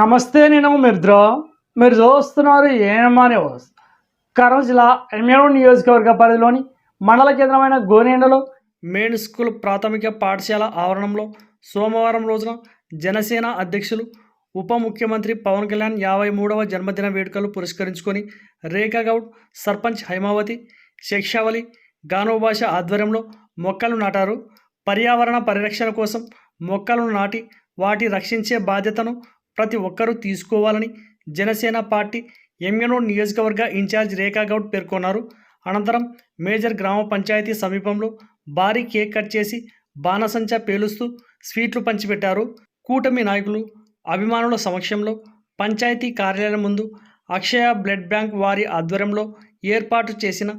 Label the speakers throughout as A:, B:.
A: నమస్తే నేను మిర్ద్ర. మీరు చూస్తున్నారు ఏమనే న్యూస్ జిల్లా ఎమ్మెడు నియోజకవర్గ పరిధిలోని మండల కేంద్రమైన గోనేండలో మెయిన్ స్కూల్ ప్రాథమిక పాఠశాల ఆవరణంలో సోమవారం రోజున జనసేన అధ్యక్షులు ఉప ముఖ్యమంత్రి పవన్ కళ్యాణ్ యాభై మూడవ జన్మదిన వేడుకలు పురస్కరించుకొని రేఖా గౌడ్ సర్పంచ్ హైమావతి శిక్షావళి గానోభాష ఆధ్వర్యంలో మొక్కలు నాటారు. పర్యావరణ పరిరక్షణ కోసం మొక్కలను నాటి వాటి రక్షించే బాధ్యతను ప్రతి ఒక్కరూ తీసుకోవాలని జనసేన పార్టీ ఎంఎన్ఓ నియోజకవర్గ ఇన్ఛార్జ్ రేఖా గౌడ్ పేర్కొన్నారు. అనంతరం మేజర్ గ్రామ పంచాయతీ సమీపంలో భారీ కేక్ కట్ చేసి బాణసంచా పేలుస్తూ స్వీట్లు పంచిపెట్టారు. కూటమి నాయకులు అభిమానుల సమక్షంలో పంచాయతీ కార్యాలయం ముందు అక్షయ బ్లడ్ బ్యాంక్ వారి ఆధ్వర్యంలో ఏర్పాటు చేసిన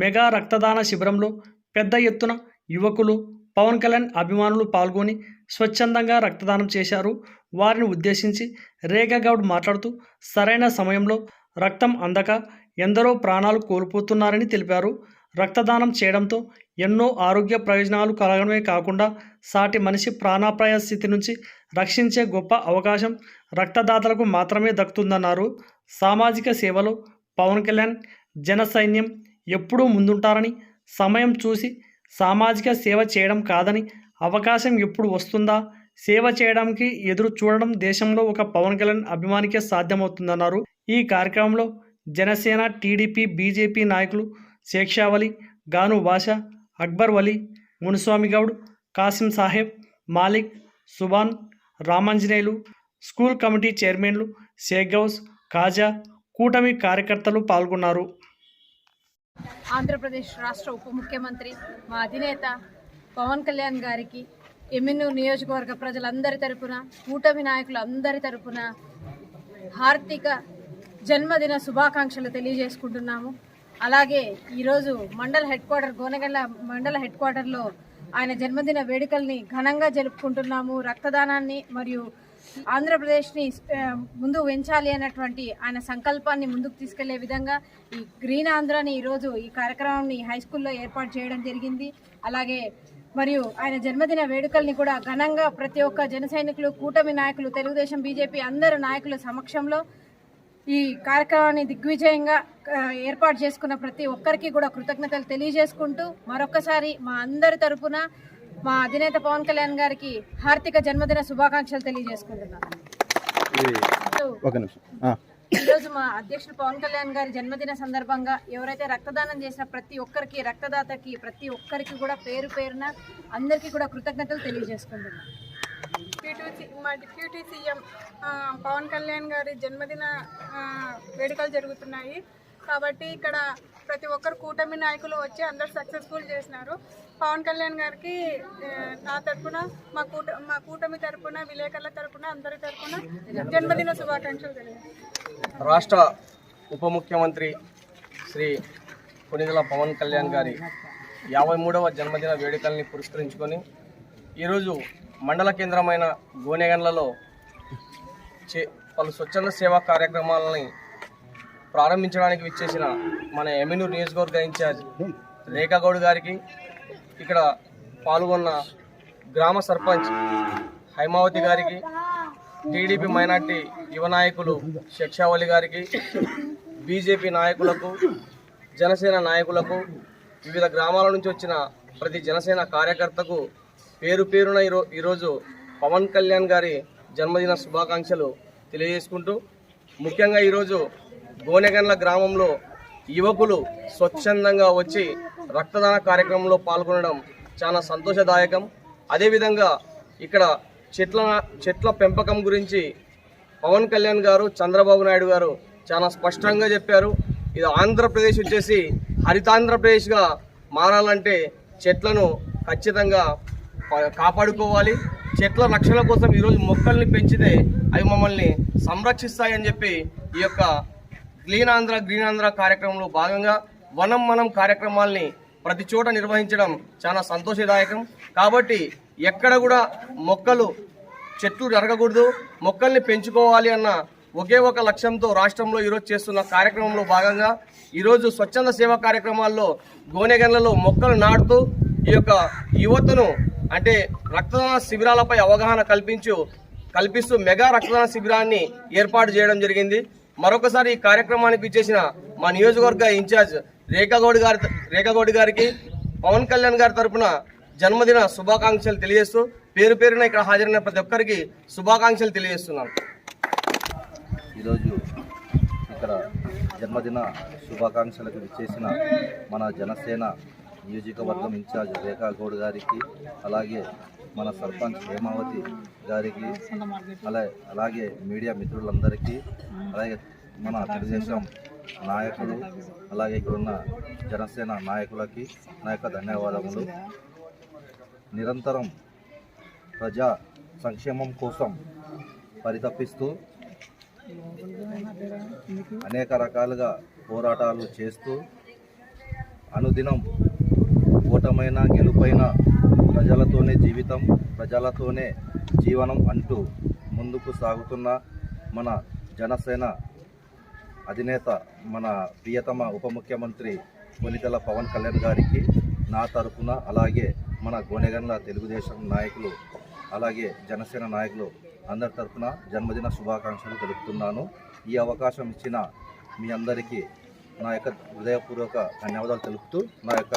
A: మెగా రక్తదాన శిబిరంలో పెద్ద ఎత్తున యువకులు పవన్ కళ్యాణ్ అభిమానులు పాల్గొని స్వచ్ఛందంగా రక్తదానం చేశారు. వారిని ఉద్దేశించి రేఖా గౌడ్ మాట్లాడుతూ సరైన సమయంలో రక్తం అందక ఎందరో ప్రాణాలు కోల్పోతున్నారని తెలిపారు. రక్తదానం చేయడంతో ఎన్నో ఆరోగ్య ప్రయోజనాలు కలగడమే కాకుండా సాటి మనిషి ప్రాణాపాయ స్థితి నుంచి రక్షించే గొప్ప అవకాశం రక్తదాతలకు మాత్రమే దక్కుతుందన్నారు. సామాజిక సేవలో పవన్ కళ్యాణ్ జన సైన్యం ఎప్పుడూ ముందుంటారని సమయం చూసి సామాజిక సేవ చేయడం కాదని అవకాశం ఎప్పుడు వస్తుందా? సేవ చేయడానికి ఎదురు చూడడం దేశంలో ఒక పవన్ కళ్యాణ్ అభిమానికే సాధ్యమవుతుందన్నారు. ఈ కార్యక్రమంలో జనసేన టీడీపీ బీజేపీ నాయకులు శేక్షావలి గాను భాష అక్బర్ వలి మునుస్వామి గౌడ్ కాసిం సాహెబ్ మాలిక్ సుబాన్ రామాంజనేయులు స్కూల్ కమిటీ చైర్మన్లు షేక్ గౌస్ కాజా కూటమి కార్యకర్తలు పాల్గొన్నారు.
B: ఆంధ్రప్రదేశ్ రాష్ట్ర ఉప ముఖ్యమంత్రి మా అధినేత పవన్ కళ్యాణ్ గారికి ఎమ్మెన్యూ నియోజకవర్గ ప్రజలందరి తరపున కూటమి నాయకులు అందరి తరపున హార్దిక జన్మదిన శుభాకాంక్షలు తెలియజేసుకుంటున్నాము. అలాగే ఈరోజు మండల హెడ్ క్వార్టర్ గోనగల్ల మండల హెడ్ క్వార్టర్లో ఆయన జన్మదిన వేడుకల్ని ఘనంగా జరుపుకుంటున్నాము. రక్తదానాన్ని మరియు ఆంధ్రప్రదేశ్ని ముందు పెంచాలి అన్నటువంటి ఆయన సంకల్పాన్ని ముందుకు తీసుకెళ్ళే విధంగా ఈ గ్రీన్ ఆంధ్రాని ఈరోజు ఈ కార్యక్రమాన్ని హై స్కూల్లో ఏర్పాటు చేయడం జరిగింది. అలాగే మరియు ఆయన జన్మదిన వేడుకల్ని కూడా ఘనంగా ప్రతి ఒక్క జన సైనికులు కూటమి నాయకులు తెలుగుదేశం బీజేపీ అందరు నాయకుల సమక్షంలో ఈ కార్యక్రమాన్ని దిగ్విజయంగా ఏర్పాటు చేసుకున్న ప్రతి ఒక్కరికి కూడా కృతజ్ఞతలు తెలియజేసుకుంటూ మరొక్కసారి మా అందరి తరపున మా అధినేత పవన్ కళ్యాణ్ గారికి హార్దిక జన్మదిన శుభాకాంక్షలు తెలియజేసుకుంటున్నాను
C: ఒక నిమిషం. ఆ,
B: ఈరోజు మా అధ్యక్షుడు పవన్ కళ్యాణ్ గారి జన్మదిన సందర్భంగా ఎవరైతే రక్తదానం చేసిన ప్రతి ఒక్కరికి రక్తదాతకి ప్రతి ఒక్కరికి కూడా పేరు పేరున అందరికీ కూడా కృతజ్ఞతలు తెలియజేసుకుంటున్నాను
D: డిప్యూటీ మా డిప్యూటీ సీఎం పవన్ కళ్యాణ్ గారి జన్మదిన వేడుకలు జరుగుతున్నాయి. కాబట్టి ఇక్కడ ప్రతి ఒక్కరు కూటమి నాయకులు వచ్చి అందరు సక్సెస్ఫుల్ చేసినారు. పవన్ కళ్యాణ్ గారికి నా తరపున మా కూట మా కూటమి తరపున విలేకరుల తరపున అందరి తరపున జన్మదిన శుభాకాంక్షలు తెలియదు
E: రాష్ట్ర ఉప ముఖ్యమంత్రి శ్రీ కొనిదల పవన్ కళ్యాణ్ గారి యాభై మూడవ జన్మదిన వేడుకల్ని పురస్కరించుకొని ఈరోజు మండల కేంద్రమైన గోనెగన్లలో చే పలు స్వచ్ఛంద సేవా కార్యక్రమాలని ప్రారంభించడానికి విచ్చేసిన మన ఎమ్మెనూరు నియోజకవర్గ ఇన్ఛార్జ్ రేఖాగౌడ్ గారికి ఇక్కడ పాల్గొన్న గ్రామ సర్పంచ్ హైమావతి గారికి టీడీపీ మైనార్టీ యువ నాయకులు శిక్షావళి గారికి బీజేపీ నాయకులకు జనసేన నాయకులకు వివిధ గ్రామాల నుంచి వచ్చిన ప్రతి జనసేన కార్యకర్తకు పేరు పేరున ఈరో ఈరోజు పవన్ కళ్యాణ్ గారి జన్మదిన శుభాకాంక్షలు తెలియజేసుకుంటూ ముఖ్యంగా ఈరోజు గోనెగండ్ల గ్రామంలో యువకులు స్వచ్ఛందంగా వచ్చి రక్తదాన కార్యక్రమంలో పాల్గొనడం చాలా సంతోషదాయకం. అదేవిధంగా ఇక్కడ చెట్ల చెట్ల పెంపకం గురించి పవన్ కళ్యాణ్ గారు చంద్రబాబు నాయుడు గారు చాలా స్పష్టంగా చెప్పారు. ఇది ఆంధ్రప్రదేశ్ వచ్చేసి హరితాంధ్రప్రదేశ్గా మారాలంటే చెట్లను ఖచ్చితంగా కాపాడుకోవాలి. చెట్ల రక్షణ కోసం ఈరోజు మొక్కల్ని పెంచితే అవి మమ్మల్ని సంరక్షిస్తాయని చెప్పి ఈ యొక్క క్లీన్ ఆంధ్ర గ్రీన్ ఆంధ్ర కార్యక్రమంలో భాగంగా వనం మనం కార్యక్రమాల్ని ప్రతి చోట నిర్వహించడం చాలా సంతోషదాయకం. కాబట్టి ఎక్కడ కూడా మొక్కలు చెట్లు జరగకూడదు మొక్కల్ని పెంచుకోవాలి అన్న ఒకే ఒక లక్ష్యంతో రాష్ట్రంలో ఈరోజు చేస్తున్న కార్యక్రమంలో భాగంగా ఈరోజు స్వచ్ఛంద సేవా కార్యక్రమాల్లో గోనెగన్లలో మొక్కలు నాటుతూ ఈ యొక్క యువతను అంటే రక్తదాన శిబిరాలపై అవగాహన కల్పించు కల్పిస్తూ మెగా రక్తదాన శిబిరాన్ని ఏర్పాటు చేయడం జరిగింది. మరొకసారి ఈ కార్యక్రమానికి ఇచ్చేసిన మా నియోజకవర్గ ఇన్ఛార్జ్ రేఖాగౌడ్ గారి రేఖాగౌడ్ గారికి పవన్ కళ్యాణ్ గారి తరపున జన్మదిన శుభాకాంక్షలు తెలియజేస్తూ పేరు పేరున ఇక్కడ హాజరైన ప్రతి ఒక్కరికి శుభాకాంక్షలు తెలియజేస్తున్నాను.
C: ఈరోజు ఇక్కడ జన్మదిన శుభాకాంక్షలకు విచ్చేసిన మన జనసేన నియోజకవర్గం ఇన్ఛార్జ్ రేఖా గౌడ్ గారికి అలాగే మన సర్పంచ్ హేమావతి గారికి అలా అలాగే మీడియా మిత్రులందరికీ అలాగే మన తెలుగుదేశం నాయకులు అలాగే ఇక్కడ ఉన్న జనసేన నాయకులకి నా యొక్క ధన్యవాదములు. నిరంతరం ప్రజా సంక్షేమం కోసం పరితపిస్తూ అనేక రకాలుగా పోరాటాలు చేస్తూ అనుదినం ఓటమైన గెలుపైన ప్రజలతోనే జీవితం ప్రజలతోనే జీవనం అంటూ ముందుకు సాగుతున్న మన జనసేన అధినేత మన ప్రియతమ ఉప ముఖ్యమంత్రి కొనితెల పవన్ కళ్యాణ్ గారికి నా తరపున అలాగే మన గోనెగండ్ల తెలుగుదేశం నాయకులు అలాగే జనసేన నాయకులు అందరి తరఫున జన్మదిన శుభాకాంక్షలు తెలుపుతున్నాను. ఈ అవకాశం ఇచ్చిన మీ అందరికీ నా యొక్క హృదయపూర్వక ధన్యవాదాలు తెలుపుతూ నా యొక్క